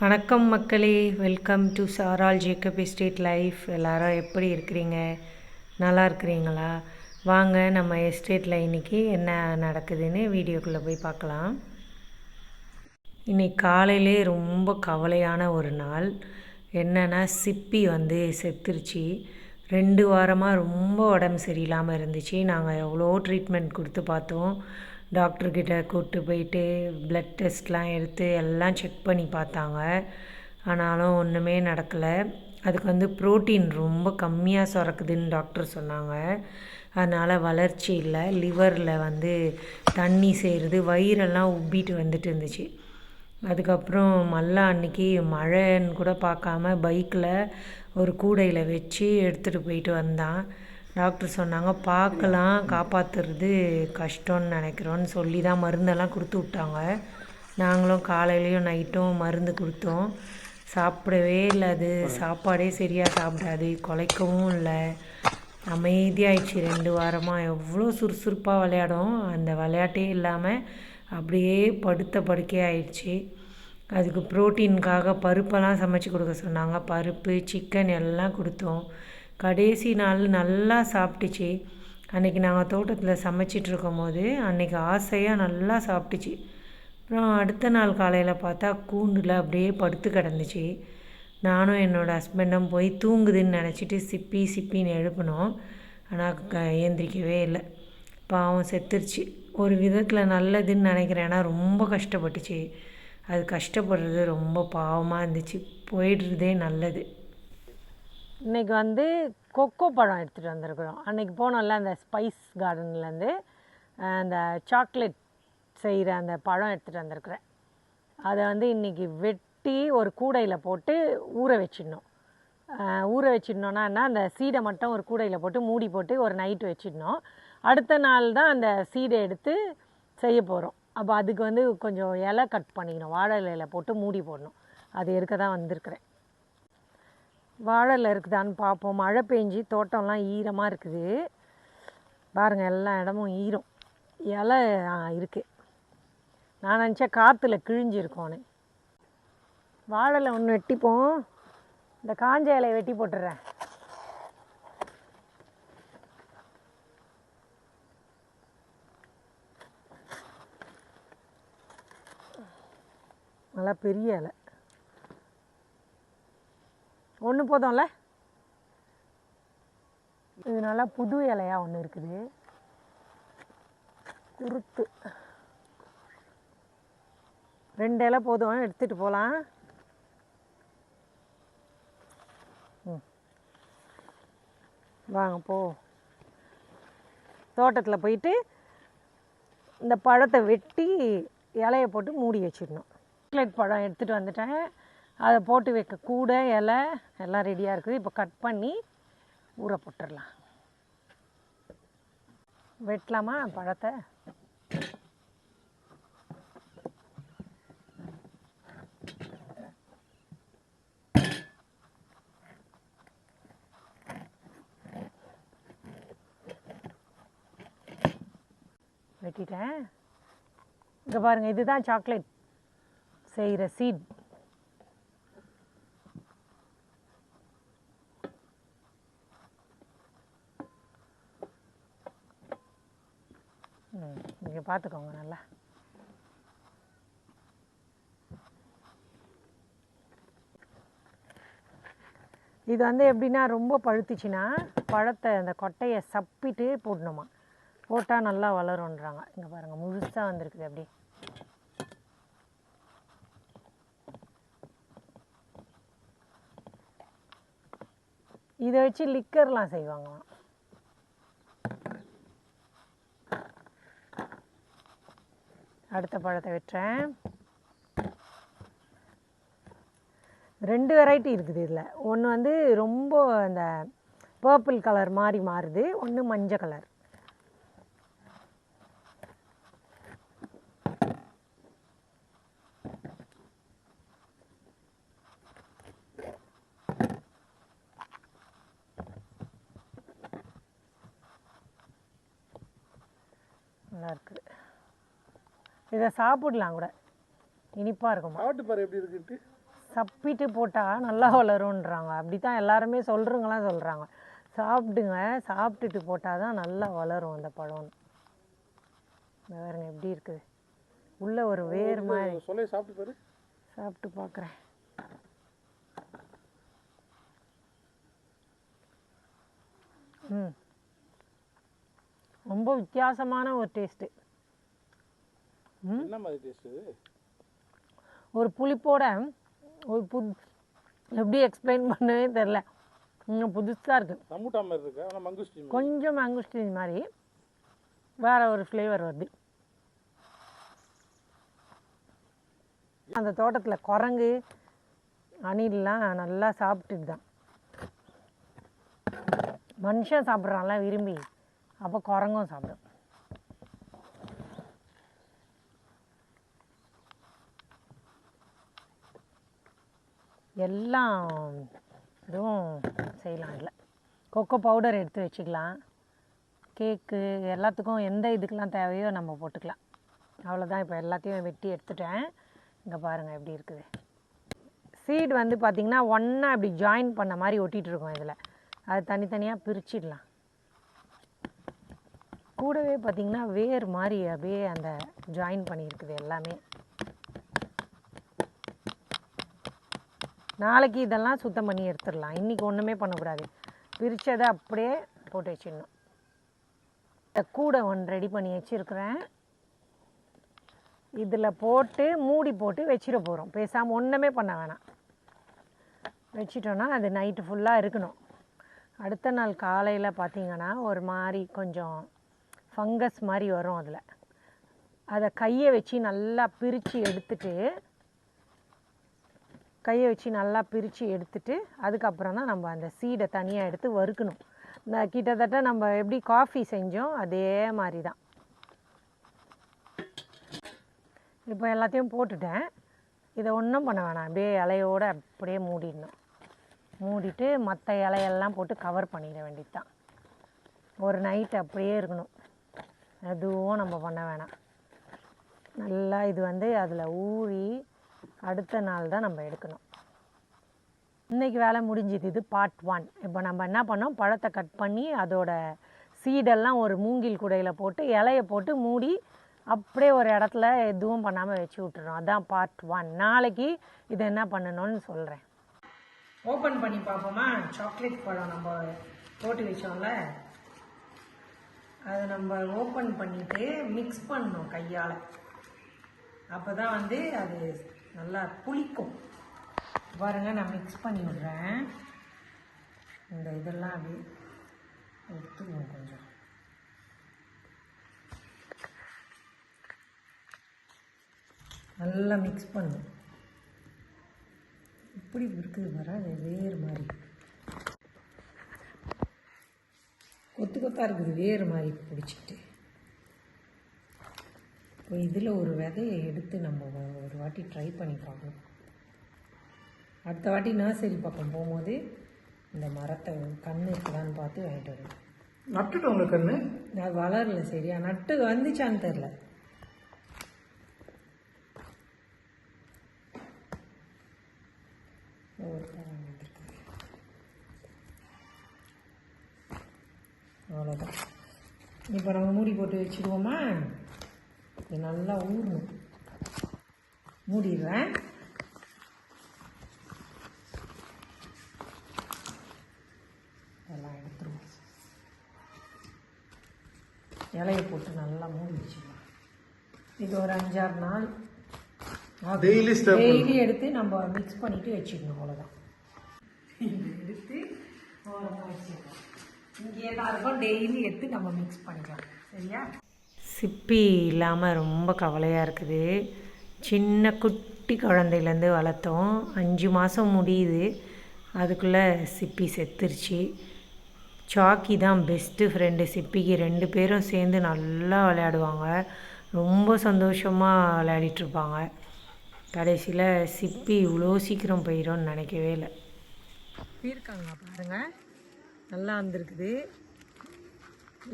வணக்கம் மக்களே. Welcome to Saral Jacob estate life எல்லாரும் எப்படி இருக்கிறீங்க? நல்லா இருக்கிறீங்களா? வாங்க நம்ம எஸ்டேட்டில் இன்றைக்கி என்ன நடக்குதுன்னு வீடியோக்குள்ளே போய் பார்க்கலாம். இன்றைக்கி காலையிலே ரொம்ப கவலையான ஒரு நாள். என்னென்னா சிப்பி வந்து செத்துருச்சு. ரெண்டு வாரமாக ரொம்ப உடம்பு சரியில்லாமல் இருந்துச்சு. நாங்கள் எவ்வளோ ட்ரீட்மெண்ட் கொடுத்து பார்த்தோம். டாக்டர்கிட்ட கூப்பிட்டு போயிட்டு ப்ளட் டெஸ்ட்லாம் எடுத்து எல்லாம் செக் பண்ணி பார்த்தாங்க. ஆனாலும் ஒன்றுமே நடக்கலை. அதுக்கு வந்து ப்ரோட்டீன் ரொம்ப கம்மியாக சுரக்குதுன்னு டாக்டர் சொன்னாங்க. அதனால் வளர்ச்சி இல்லை. லிவரில் வந்து தண்ணி சேருது. வயிறெல்லாம் உப்பிட்டு வந்துட்டு இருந்துச்சு. அதுக்கப்புறம் மல்லா அன்னைக்கு மழைன்னு கூட பார்க்காம பைக்கில் ஒரு கூடையில் வச்சு எடுத்துகிட்டு போயிட்டு வந்தான். டாக்டர் சொன்னாங்க பார்க்கலாம் காப்பாற்றுறது கஷ்டம்னு நினைக்கிறோன்னு சொல்லி தான் மருந்தெல்லாம் கொடுத்து விட்டாங்க. நாங்களும் காலையிலையும் நைட்டும் மருந்து கொடுத்தோம். சாப்பிடவே இல்லை அது. சாப்பாடே சரியாக சாப்பிடாது. குலைக்கவும் இல்லை. அமைதியாகிடுச்சு ரெண்டு வாரமாக எவ்வளோ சுறுசுறுப்பாக விளையாடும். அந்த விளையாட்டே இல்லாமல் அப்படியே படுத்த படுக்கே ஆயிடுச்சு. அதுக்கு ப்ரோட்டீனுக்காக பருப்பெல்லாம் சமைச்சு கொடுக்க சொன்னாங்க. பருப்பு சிக்கன் எல்லாம் கொடுத்தோம். கடைசி நாள் நல்லா சாப்பிட்டுச்சு. அன்றைக்கி நாங்கள் தோட்டத்தில் சமைச்சிட்ருக்கும் போது அன்றைக்கி ஆசையாக நல்லா சாப்பிட்டுச்சு. அப்புறம் அடுத்த நாள் காலையில் பார்த்தா கூண்டில் அப்படியே படுத்து கிடந்துச்சு. நானும் என்னோடய ஹஸ்பண்டும் போய் தூங்குதுன்னு நினச்சிட்டு சிப்பி சிப்பின்னு எழுப்பினோம். ஆனால் க ஏந்திரிக்கவே இல்லை. பாவம் செத்துருச்சு. ஒரு விதத்தில் நல்லதுன்னு நினைக்கிறேன். ஏன்னா ரொம்ப கஷ்டப்பட்டுச்சு. அது கஷ்டப்படுறது ரொம்ப பாவமாக இருந்துச்சு. போயிடுறதே நல்லது. இன்னைக்கு வந்து கொக்கோ பழம் எடுத்துகிட்டு வந்திருக்கிறோம். அன்றைக்கி போனோம்ல அந்த ஸ்பைஸ் கார்டன்லேருந்து அந்த சாக்லேட் செய்கிற அந்த பழம் எடுத்துகிட்டு வந்திருக்கிறேன். அதை வந்து இன்றைக்கி வெட்டி ஒரு கூடையில் போட்டு ஊற வச்சிடணும். ஊற வச்சிடணுன்னா என்ன அந்த சீடை மட்டும் ஒரு கூடையில் போட்டு மூடி போட்டு ஒரு நைட்டு வச்சிடணும். அடுத்த நாள் தான் அந்த சீடை எடுத்து செய்ய போகிறோம் அப்போ அதுக்கு வந்து கொஞ்சம் இலை கட் பண்ணிக்கணும். வாழை இலையில போட்டு மூடி போடணும். அது எடுக்க தான் வந்திருக்கிறேன். வாழைல இருக்குதான்னு பார்ப்போம். மழை பெஞ்சி தோட்டம்லாம் ஈரமாக இருக்குது. பாருங்கள் எல்லா இடமும் ஈரம். இலை இருக்குது நான் நினச்சா காற்றுல கிழிஞ்சிருக்கோன்னு வாழைல ஒன்று வெட்டிப்போம். இந்த காஞ்ச இலையை வெட்டி போட்டுடுறேன். நல்லா பெரிய இலை. ஒன்று போதும்ல? இது நல்லா புது இலையா ஒன்று இருக்குது. குருத்து ரெண்டு இலை போதும் எடுத்துகிட்டு போகலாம் ம். வாங்க போ. தோட்டத்தில் போயிட்டு இந்த பழத்தை வெட்டி இலையை போட்டு மூடி வச்சிடணும். சாக்லேட் பழம் எடுத்துகிட்டு வந்துட்டேன். அதை போட்டு வைக்க கூட இலை எல்லாம் ரெடியாக இருக்குது. இப்போ கட் பண்ணி ஊற போட்டுடலாம். வெட்டலாமா? பழத்தை? வெட்டிட்டேன். இங்கே பாருங்கள் இதுதான் சாக்லேட் செய்கிற சீட் ம் நீங்கள் பார்த்துக்கோங்க நல்லா. இது வந்து எப்படின்னா ரொம்ப பழுத்துச்சுன்னா பழத்தை அந்த கொட்டையை சப்பிட்டு போடணுமா. போட்டால் நல்லா வளரும்ன்றாங்க. இங்கே பாருங்கள் முழுசாக வந்திருக்குது அப்படி. இதை வச்சு லிக்கர்லாம் செய்வாங்களாம். அடுத்த பழத்தை வெட்டுறேன். ரெண்டு வெரைட்டி இருக்குது இதில். ஒன்று வந்து ரொம்ப அந்த பர்பிள் கலர் மாதிரி மாறுது. ஒன்று மஞ்சள் கலர் நல்லா இருக்குது. இதை சாப்பிடலாம் கூட. இனிப்பாக இருக்குமா? சாப்பிட்டு பாரு எப்படி இருக்குன்ட்டு? சப்பிட்டு போட்டால் நல்லா வளரும்ன்றாங்க. அப்படி தான் எல்லாருமே சொல்கிறவங்களாம் சொல்கிறாங்க சாப்பிடுங்க சாப்பிட்டுட்டு போட்டால் தான் நல்லா வளரும் அந்த பழம். பாருங்க எப்படி இருக்குது? உள்ள ஒரு வேர் மாதிரி. சொல்ல சாப்பிட்டு பாரு. சாப்பிட்டு பார்க்குறேன் ம். ரொம்ப வித்தியாசமான ஒரு டேஸ்ட்டு. என்ன மாதிரி டேஸ்ட் இது? ஒரு புளிப்போட ஒரு புது எப்படி எக்ஸ்பிளைன் பண்ணவே தெரில இன்னும் புதுசாக இருக்குது ரம்பூட்டா மாதிரி இருக்கு? ஆனால் மங்குஸ்டின் கொஞ்சம் மேங்குஸ்டின் மாதிரி. வேற ஒரு ஃப்ளேவர் வருது. அந்த தோட்டத்தில் குரங்கு அணில்லாம் நல்லா சாப்பிட்டுட்டு தான் மனுஷன் சாப்பிட்றான்ல விரும்பி. அப்போ குரங்கும் சாப்பிடும். எல்லாம் இதுவும் செய்யலாம் இல்லை. கொக்கோ பவுடர் எடுத்து வச்சுக்கலாம். கேக்கு எல்லாத்துக்கும் எந்த இதுக்கெல்லாம் தேவையோ நம்ம போட்டுக்கலாம். அவ்வளோதான் இப்போ எல்லாத்தையும் வெட்டி எடுத்துட்டேன். இங்கே பாருங்கள் எப்படி இருக்குது. சீட் வந்து பார்த்திங்கன்னா ஒன்றா இப்படி ஜாயின் பண்ண மாதிரி ஒட்டிகிட்ருக்கோம் இதில். அது தனித்தனியாக பிரிச்சிடலாம். கூடவே பார்த்திங்கன்னா வேர் மாதிரி அப்படியே அந்த ஜாயின் பண்ணியிருக்குது எல்லாமே. நாளைக்கு இதெல்லாம் சுத்தம் பண்ணி எடுத்துடலாம். இன்றைக்கி ஒன்றுமே பண்ணக்கூடாது. பிரித்ததை அப்படியே போட்டு வச்சிடணும். இந்த கூடை ஒன்று ரெடி பண்ணி வச்சுருக்குறேன். இதில் போட்டு மூடி போட்டு வச்சிட போகிறோம் பேசாமல் ஒன்றுமே பண்ண வேணாம். வச்சிட்டோன்னா அது நைட்டு ஃபுல்லாக இருக்கணும். அடுத்த நாள் காலையில் பார்த்தீங்கன்னா ஒரு மாதிரி கொஞ்சம் ஃபங்கஸ் மாதிரி வரும் அதில். அதை கையை வச்சு நல்லா பிரித்து எடுத்துட்டு கையை வச்சு நல்லா பிரித்து எடுத்துட்டு அதுக்கப்புறம் தான் நம்ம அந்த சீடை தனியாக எடுத்து வறுக்கணும். இந்த கிட்டத்தட்ட நம்ம எப்படி காஃபி செஞ்சோம் அதே மாதிரி தான் இப்போ எல்லாத்தையும் போட்டுட்டேன். இதை ஒன்றும் பண்ண வேணாம். அப்படியே இலையோடு அப்படியே மூடிடணும். மூடிட்டு மற்ற இலையெல்லாம் போட்டு கவர் பண்ணிட வேண்டியது தான் ஒரு நைட் அப்படியே இருக்கணும். எதுவும் நம்ம பண்ண வேணாம். நல்லா இது வந்து அதில் ஊறி அடுத்த நாள் தான் நம்ம எடுக்கணும். இன்றைக்கி வேலை முடிஞ்சுது இது பார்ட் ஒன் இப்போ நம்ம என்ன பண்ணோம்? பழத்தை கட் பண்ணி அதோட சீடெல்லாம் ஒரு மூங்கில் குடையில் போட்டு இலையை போட்டு மூடி அப்படியே ஒரு இடத்துல எதுவும் பண்ணாமல் வச்சு விட்டுறோம். அதான் பார்ட் ஒன் நாளைக்கு இதை என்ன பண்ணணும்னு சொல்கிறேன் ஓப்பன் பண்ணி பார்ப்போமா? சாக்லேட் பழம் நம்ம போட்டு வச்சோம்ல? அதை நம்ம ஓப்பன் பண்ணிவிட்டு மிக்ஸ் பண்ணணும் கையால். அப்போ தான் வந்து அது நல்லா புளிக்கும். பாருங்க நான் மிக்ஸ் பண்ணி விடுறேன். இந்த இதெல்லாம் அப்படியே எடுத்துக்குவோம் கொஞ்சம். நல்லா மிக்ஸ் பண்ணும் இப்படி இருக்குது வர வேறு மாதிரி. கொத்து கொத்தாக இருக்குது வேறு மாதிரி பிடிச்சிட்டு இப்போ இதில் ஒரு விதையை எடுத்து நம்ம ஒரு வாட்டி ட்ரை பண்ணி பார்க்கணும் அடுத்த வாட்டி நர்சரி பக்கம் போகும்போது இந்த மரத்தை கண்ணு இருக்குதான்னு பார்த்து வாங்கிட்டு வருவேன் நட்டுட்டு உங்களுக்கு கண்ணு? அது வளரல சரியா நட்டு வந்துச்சான்னு தெரில. அவ்வளோதான் இப்போ நம்ம மூடி போட்டு வச்சுருவோமா? இது நல்லா ஊறணும். மூடிடுறேன். அதெல்லாம் எடுத்துருவோம். இலையை போட்டு நல்லா மூடி வச்சுக்கலாம் இது ஒரு அஞ்சாறு நாள். டெய்லி ஸ்டெப் டெய்லி எடுத்து நம்ம மிக்ஸ் பண்ணிட்டு வச்சுக்கணும் அவ்வளோதான் எடுத்து ஓரமாக வச்சுக்கலாம் இங்கே தான் இருக்கும். டெய்லி எடுத்து நம்ம மிக்ஸ் பண்ணிக்கலாம். சரியா? சிப்பி இல்லாமல் ரொம்ப கவலையாக இருக்குது. சின்ன குட்டி குழந்தையிலேருந்து வளர்த்தோம். அஞ்சு மாதம் முடியுது. அதுக்குள்ளே சிப்பி செத்துருச்சு. சாக்கி தான் பெஸ்ட்டு ஃப்ரெண்டு சிப்பிக்கு ரெண்டு பேரும் சேர்ந்து நல்லா விளையாடுவாங்க. ரொம்ப சந்தோஷமாக விளையாடிட்டுருப்பாங்க. கடைசியில் சிப்பி இவ்வளோ சீக்கிரம் போயிடும்னு நினைக்கவே இல்லை. இருக்காங்க பாருங்க. நல்லா வந்திருக்குது.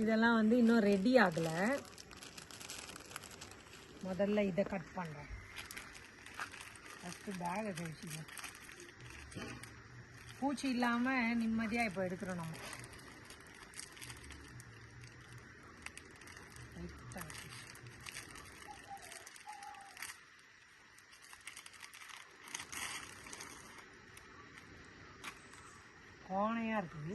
இதெல்லாம் வந்து இன்னும் ரெடி ஆகலை. முதல்ல இதை கட் பண்ணுறேன் ஃபஸ்ட்டு பேகை கழிச்சிக்கணும் பூச்சி இல்லாமல் நிம்மதியாக இப்போ எடுக்கிறோம் நம்ம. கோணையாக இருக்குது.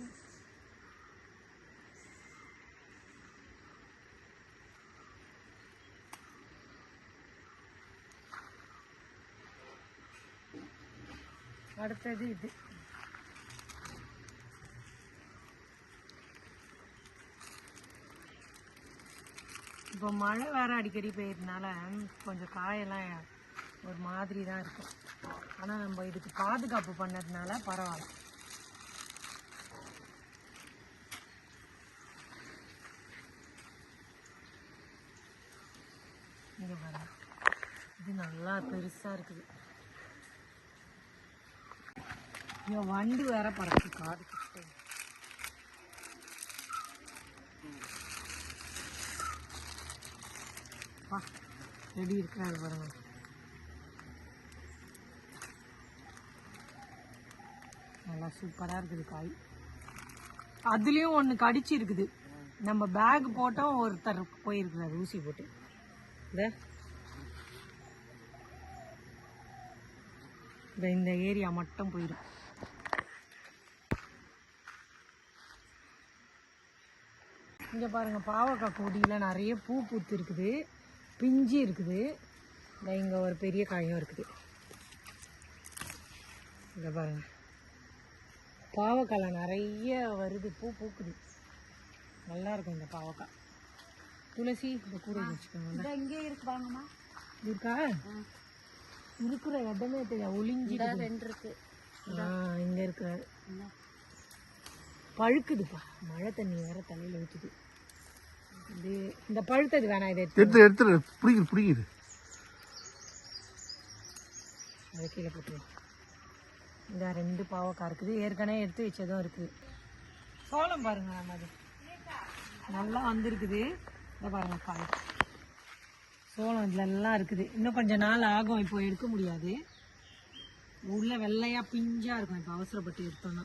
அடுத்தது இது. இப்போ மழை வேற அடிக்கடி பெய்யறதுனால கொஞ்சம் காயெல்லாம் ஒரு மாதிரி தான் இருக்கும். ஆனால் நம்ம இதுக்கு பாதுகாப்பு பண்ணதுனால பரவாயில்ல. இங்கே பாருங்க. இது நல்லா பெருசாக இருக்குது. இங்க வண்டு வேற பறக்கு காடு கிட்ட ரெடி இருக்கிறாரு பாருங்க. நல்லா சூப்பராக இருக்குது காய். அதுலேயும் ஒன்று கடிச்சு இருக்குது. நம்ம பேக் போட்டோம் ஒருத்தர் போயிருக்கிறார் ஊசி போட்டு. இந்த இந்த ஏரியா மட்டும் போயிடும் இங்கே பாருங்க பாவக்காய் கொடியில் நிறைய பூ பூத்து இருக்குது பிஞ்சு இருக்குது. இந்த இங்கே ஒரு பெரிய காயும் இருக்குது. இங்கே பாருங்க. பாவக்காயில் நிறைய வருது பூ பூக்குது. நல்லா இருக்கும் இந்த பாவக்காய். துளசி இந்த கூரை வச்சுக்கோங்க. இங்கே இருக்கு வாங்கம்மா இருக்கா? இருக்கிற இடமே தெரியாது ஒளிஞ்சு ரெண்டு இருக்கு. ஆ இங்க இருக்கிற பழுக்குதுப்பா. மழை தண்ணி வேற தலையில ஊத்துது. இது இந்த பழுத்தது வேணாம் இதை எடுத்து எடுத்து பிடிக்குது பிடிக்குது. அதை கீழே போட்டுருவோம் இந்த ரெண்டு பாவக்காய் இருக்குது. ஏற்கனவே எடுத்து வச்சதும் இருக்குது சோளம் பாருங்க நம்ம அது. நல்லா வந்திருக்குது. இந்த பாருங்க காய் சோளம் இதுல எல்லாம் இருக்குது. இன்னும் கொஞ்ச நாள் ஆகும். இப்போ எடுக்க முடியாது. உள்ள வெள்ளையா பிஞ்சா இருக்கும். இப்போ அவசரப்பட்டு எடுத்தோம்னா.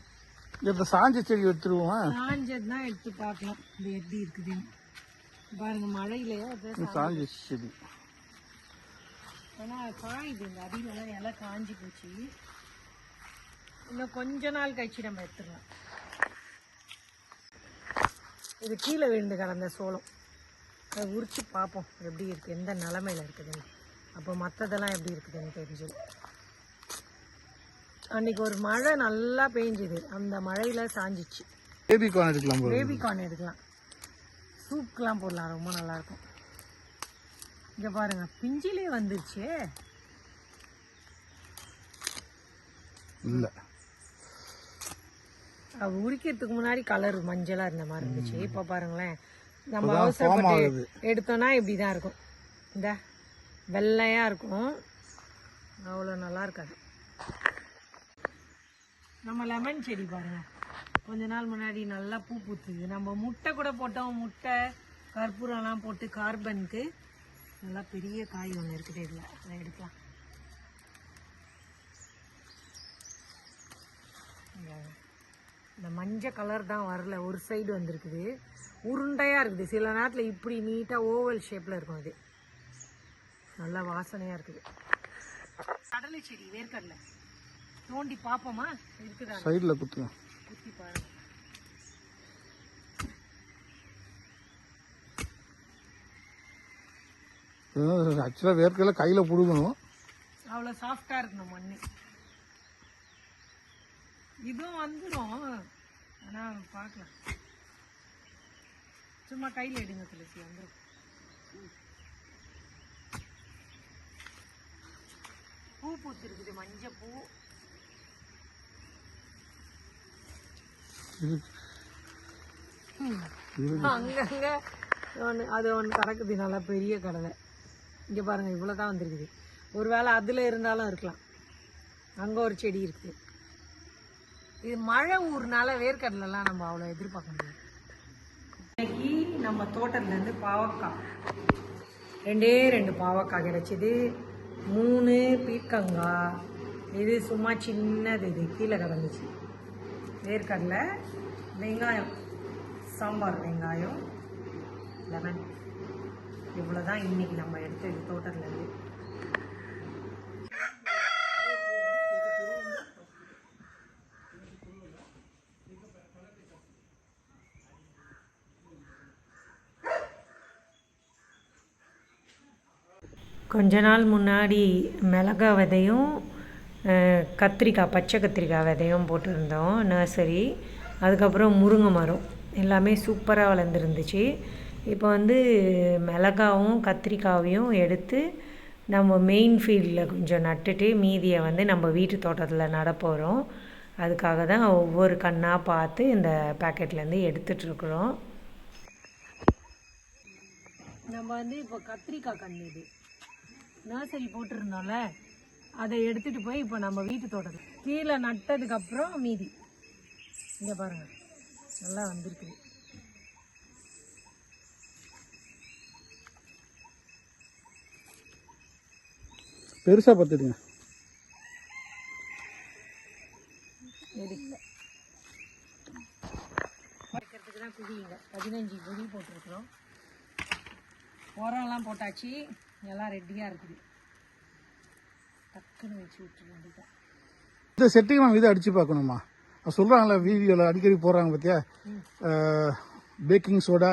இந்த சாஞ்ச செடி எடுத்துருவோம்? காஞ்சதுன்னா எடுத்து பார்க்கலாம். இது எப்படி இருக்குதுன்னு. பாருங்க மழையிலயே செடி. ஏன்னா காயுது. இந்த அடியிலலாம் இலை காஞ்சி போச்சு. இன்னும் கொஞ்ச நாள் கழிச்சு நம்ம எடுத்துடலாம். இது கீழே விழுந்து கிடந்த சோளம். அதை உரிச்சு பார்ப்போம். எப்படி இருக்குது எந்த நிலமையில இருக்குதுன்னு. அப்போ மற்றதெல்லாம் எப்படி இருக்குதுன்னு தெரிஞ்சது. அன்னைக்கு ஒரு மழை நல்லா பெஞ்சுது அந்த மழையில சாஞ்சிச்சு. பேபி கார்ன் எடுக்கலாம் போல. பேபி கார்ன் எடுக்கலாம். சூப்க்கெலாம் போடலாம் ரொம்ப நல்லா இருக்கும் இங்க பாருங்க பிஞ்சிலே வந்துருச்சே. இல்ல. அது உரிக்கிறதுக்கு முன்னாடி கலர் மஞ்சளா இருந்த மாதிரி இருந்துச்சு. இப்போ பாருங்களேன். நம்ம அவசரப்பட்டு. எடுத்தோம்னா இப்படி தான் இருக்கும். இந்த வெள்ளையா இருக்கும். அவ்வளோ நல்லா இருக்காது. நம்ம லெமன் செடி பாருங்க. கொஞ்ச நாள் முன்னாடி நல்லா பூ பூத்துது. நம்ம முட்டை கூட போட்டோம். முட்டை கற்பூரம்லாம் போட்டு கார்பனுக்கு. நல்லா பெரிய காய் ஒன்று இருக்குது இதில். அதை எடுக்கலாம். இந்த மஞ்சள் கலர் தான் வரல. ஒரு சைடு வந்திருக்குது. உருண்டையாக இருக்குது. சில நேரத்தில் இப்படி நீட்டாக ஓவல் ஷேப்பில் இருக்கும் அது. நல்லா வாசனையாக இருக்குது. கடலை செடி வேர்க்கடலை. தோண்டி பார்ப்போமா? இருக்குதா? சைடில் குத்துங்க குத்தி பாருங்க ஆக்சுவலாக வேர்க்கல கையில் பிடுங்கணும். அவ்வளோ சாஃப்டாக இருக்கணும் மண் இதுவும் வந்துடும் ஆனால் பார்க்கலாம். சும்மா கையில் எடுங்க துளசி. வந்துடும் பூ பூத்திருக்குது மஞ்சள் பூ அங்கங்க ஒன்று அது ஒன்று கிடக்குது நல்லா பெரிய கடலை. இங்கே பாருங்கள் இவ்வளோ தான் வந்திருக்குது. ஒருவேளை அதில் இருந்தாலும் இருக்கலாம். அங்கே ஒரு செடி இருக்குது இது மழை ஊர்னால வேர்க்கடலாம் நம்ம அவ்வளோ எதிர்பார்க்க முடியாது. இன்னைக்கு நம்ம தோட்டத்துலேருந்து பாவக்காய். ரெண்டே ரெண்டு பாவக்காய் கிடச்சிது. மூணு பீர்க்கங்காய் இது சும்மா சின்னது இது. கீழே கிடந்துச்சு. வேர்க்கடலை வெங்காயம் சாம்பார் வெங்காயம் லெமன். இவ்வளோ தான் இன்றைக்கி நம்ம எடுத்து தோட்டத்துலேருந்து கொஞ்ச நாள் முன்னாடி மிளகா விதையும் கத்திரிக்காய் பச்சை கத்திரிக்காய் விதையும் போட்டிருந்தோம் நர்சரி. அதுக்கப்புறம் முருங்கை மரம். எல்லாமே சூப்பராக வளர்ந்துருந்துச்சு. இப்போ வந்து மிளகாவும் கத்திரிக்காவையும் எடுத்து நம்ம மெயின் ஃபீல்டில் கொஞ்சம் நட்டுட்டு மீதியை வந்து நம்ம வீட்டு தோட்டத்தில் நடப்போகிறோம் அதுக்காக தான் ஒவ்வொரு கண்ணாக பார்த்து இந்த பேக்கெட்லேருந்து எடுத்துகிட்ருக்குறோம் நம்ம வந்து இப்போ கத்திரிக்காய் கண்ணு இது. நர்சரி போட்டிருந்தோம்ல? அதை எடுத்துட்டு போய் இப்போ நம்ம வீட்டு தோட்டத்தில். கீழே நட்டதுக்கு அப்புறம் மீதி. இங்க பாருங்க. நல்லா வந்திருக்குது பெருசாக பார்த்துடுங்க வைக்கிறதுக்கு தான் குழிங்க. பதினஞ்சு குழி போட்டிருக்கிறோம். உரம்லாம் போட்டாச்சு. எல்லாம் ரெடியாக இருக்குது. டக்குன்னு வச்சு விட்டுற வேண்டியதான் இந்த செட்டிங் நம்ம இதை அடித்து பார்க்கணுமா? சொல்கிறாங்களே வீடியோவில் அடிக்கடி போடுறாங்க பார்த்தியா பேக்கிங் சோடா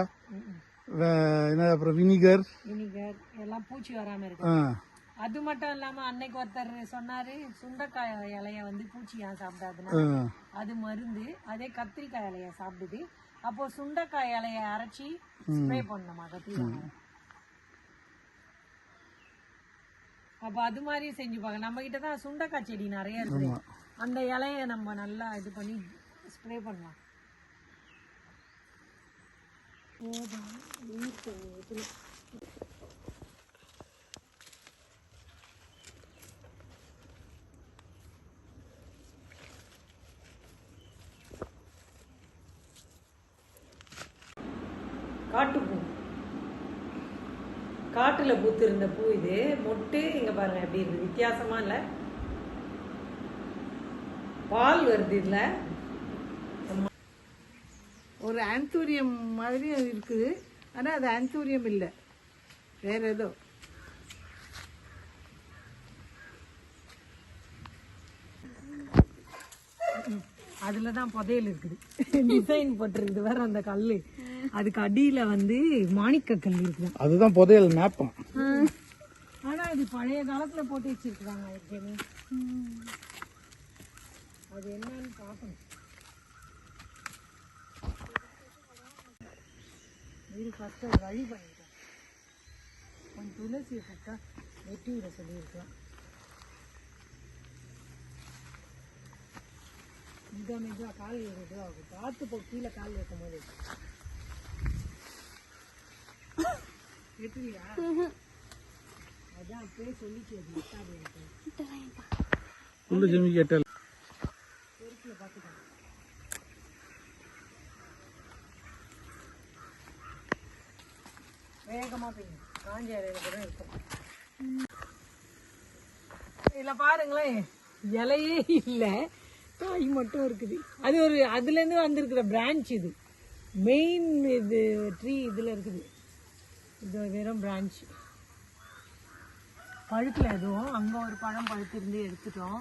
என்ன அப்புறம் வினிகர் வினிகர் எல்லாம் பூச்சி வராமல் இருக்கு. அது மட்டும் இல்லாமல் அன்னைக்கு ஒருத்தர் சொன்னாரு சுண்டைக்காய் இலைய வந்து பூச்சி ஏன் சாப்பிடாதுன்னா அது மருந்து அதே கத்திரிக்காய் இலைய சாப்பிடுது. அப்போ சுண்டைக்காய் இலைய அரைச்சி ஸ்ப்ரே பண்ணணுமா கத்திரிக்காய் அப்போ அது மாதிரி செஞ்சு பாக்க நம்ம கிட்ட தான் சுண்டைக்காய் செடி நிறைய இருக்குது அந்த இலைய நம்ம நல்லா இது பண்ணி ஸ்ப்ரே பண்ணலாம். காட்டுப்பூ காட்டில் பூத்திருந்த பூ இது. மொட்டு இங்கே பாருங்க எப்படி இருக்குது? வித்தியாசமா இல்லை? பால் வருது இல்லை ஒரு ஆந்தூரியம் மாதிரி இருக்குது. ஆனால் அது ஆந்தூரியம் இல்லை. வேற ஏதோ. அதில் தான் புதையல் இருக்குது. டிசைன் போட்டிருக்குது. வேற அந்த கல் அதுக்கு அடியில் வந்து மாணிக்க கல் இருக்குது அதுதான் புதையல் மேப்பம் ஆனா இது பழைய காலத்துல போட்டு வச்சிருக்காங்க அது என்னன்னு பார்க்கணும். இது ஃபர்ஸ்ட் வழி பண்ணிட்டேன். கொஞ்சம் துளசியை ஃபஸ்ட்டா வெட்டி விட சொல்லியிருக்கேன் மிக மிக கால் இது ஆகும் பார்த்து போ கீழே கால் வைக்கும் போது. அதான் சொல்லிச்சு உள்ள ஜெமி கேட்டால். வேகமாக பெய்யும் காஞ்ச இலையில கூட இருக்கும். இதில் பாருங்களேன் இலையே இல்லை. காய் மட்டும் இருக்குது. அது ஒரு அதுலேருந்து வந்திருக்கிற பிரான்ச் இது. மெயின் இது ட்ரீ இதில் இருக்குது. இது வெறும் பிரான்ச் பழுக்கல எதுவும் அங்கே ஒரு பழம் பழுத்திருந்து எடுத்துட்டோம்.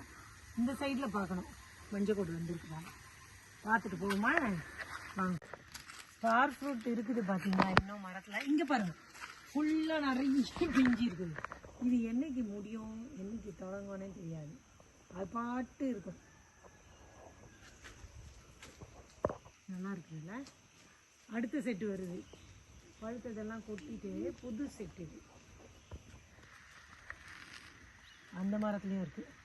இந்த சைடில் பார்க்கணும். மஞ்சள் கொடி பார்த்துட்டு போகுமா வாங்க. ஸ்டார் ஃப்ரூட் இருக்குது பார்த்தீங்களா இன்னும் மரத்தில். இங்கே பாருங்கள் ஃபுல்லாக நிறைய பிஞ்சு இருக்குது. இது என்னைக்கு முடியும்? என்னைக்கு தொடங்கும்னே தெரியாது. அது பாட்டு இருக்கும். நல்லா இருக்குதுல்ல? அடுத்த செட்டு வருது. பழுத்ததெல்லாம் கொட்டிட்டு புது செட்டு இது. அந்த மரத்துலேயும் இருக்குது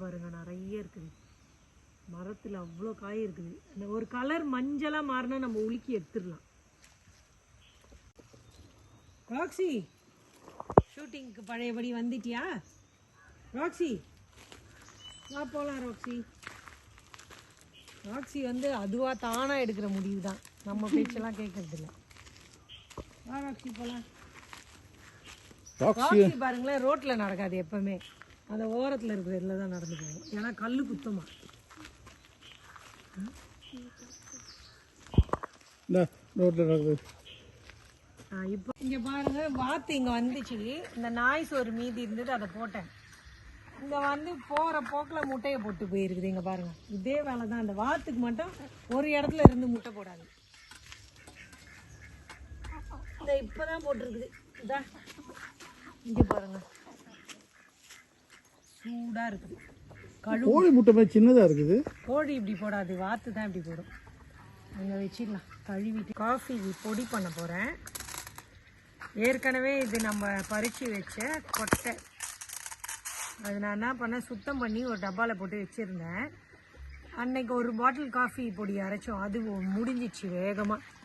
பாருங்க நிறைய இருக்குது. மரத்தில் அவ்வளோ காய் இருக்குது. அந்த ஒரு கலர் மஞ்சளாக மாறினா நம்ம உலுக்கி எடுத்துடலாம். ராக்ஸி ஷூட்டிங்க்கு பழையபடி வந்துட்டியா? ராக்ஸி வா போகலாம் ராக்ஸி ராக்ஸி வந்து அதுவாக தானாக எடுக்கிற முடிவு தான் நம்ம பேச்செல்லாம் கேட்கறது இல்ல வா ராக்ஸி போகலாம் பாருங்களேன் ரோட்டில் நடக்காது எப்பவுமே. அந்த ஓரத்தில் இருக்கிற இதில் தான் நடந்து போகும் ஏன்னா கல் குத்துமா. ரோட்டில் நடக்குது. இப்போ இங்கே பாருங்க வாத்து இங்கே வந்துச்சு. இந்த நாய் சோறு மீதி இருந்தது அதை போட்டேன். இங்கே வந்து போகிற போக்கில் முட்டையை போட்டு போயிருக்குது இங்கே பாருங்க. இதே வேலை தான் அந்த வாத்துக்கு மட்டும் ஒரு இடத்துல இருந்து முட்டை போடாது. இந்த இப்போ தான் போட்டிருக்குது. இதா. இங்கே பாருங்க. சூடாக இருக்குது. கழு கோழி முட்டை மாதிரி சின்னதாக இருக்குது. கோழி இப்படி போடாது. வாத்து தான் இப்படி போடும். அங்கே வச்சிடலாம். கழுவிட்டு காஃபி பொடி பண்ண போகிறேன் ஏற்கனவே இது நம்ம பறித்து வச்ச கொட்டை. அது நான் என்ன பண்ணேன்? சுத்தம் பண்ணி ஒரு டப்பாவில் போட்டு வச்சுருந்தேன். அன்னைக்கு ஒரு பாட்டில் காஃபி பொடி அரைச்சோம். அது முடிஞ்சிச்சு வேகமாக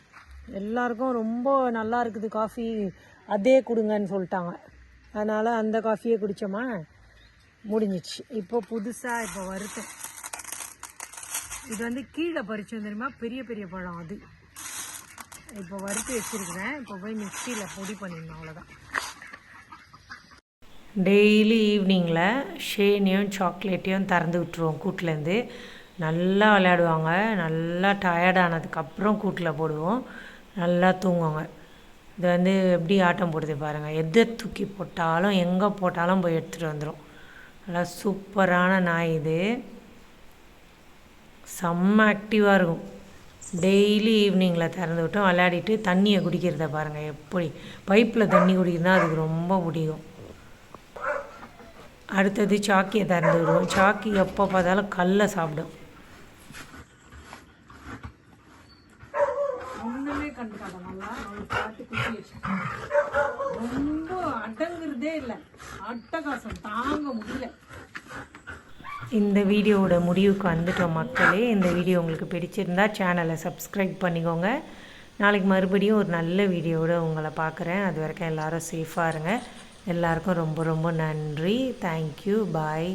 எல்லாருக்கும் ரொம்ப நல்லா இருக்குது காஃபி. அதே கொடுங்கன்னு சொல்லிட்டாங்க. அதனால் அந்த காஃபியே குடித்தோமா முடிஞ்சிச்சு. இப்போ புதுசாக இப்போ வறுத்தேன் இது வந்து கீழே பறிச்சோம் தெரியுமா? பெரிய பெரிய பழம் அது. இப்போ வறுத்து வச்சிருக்கிறேன். இப்போ போய் மிக்சியில் பொடி பண்ணிடணும். அவ்வளோதான் டெய்லி ஈவினிங்கில் ஷேனையும் சாக்லேட்டையும் திறந்து விட்டுருவோம் கூட்டிலேருந்து. நல்லா விளையாடுவாங்க. நல்லா டயர்டானதுக்கப்புறம் கூட்டில் போடுவோம். நல்லா தூங்குவாங்க. இது வந்து எப்படி ஆட்டம் போடுது பாருங்கள் எதை தூக்கி போட்டாலும் எங்கே போட்டாலும் போய் எடுத்துகிட்டு வந்துடும் நல்லா சூப்பரான நாய் இது. செம்ம ஆக்டிவாக இருக்கும். டெய்லி ஈவினிங்கில் திறந்து விட்டோம் விளையாடிட்டு தண்ணியை குடிக்கிறத பாருங்கள் எப்படி? பைப்பில் தண்ணி குடிக்கிறதா அதுக்கு ரொம்ப பிடிக்கும். அடுத்தது சாக்கியை திறந்து விடுவோம். சாக்கி எப்போ பார்த்தாலும் கல்லை சாப்பிடும். ஒன்றுமே நல்லா குத்தி வச்சு ரொம்ப அடங்குறதே இல்லை. அட்டகாசம் தாங்க முடியல. இந்த வீடியோவோட முடிவுக்கு வந்துட்டோம் மக்களே. இந்த வீடியோ உங்களுக்கு பிடிச்சிருந்தா சேனலை சப்ஸ்கிரைப் பண்ணிக்கோங்க. நாளைக்கு மறுபடியும் ஒரு நல்ல வீடியோவோட உங்களை பார்க்குறேன். அது வரைக்கும் எல்லோரும் சேஃபாக இருங்க. எல்லாருக்கும் ரொம்ப ரொம்ப நன்றி. Thank you bye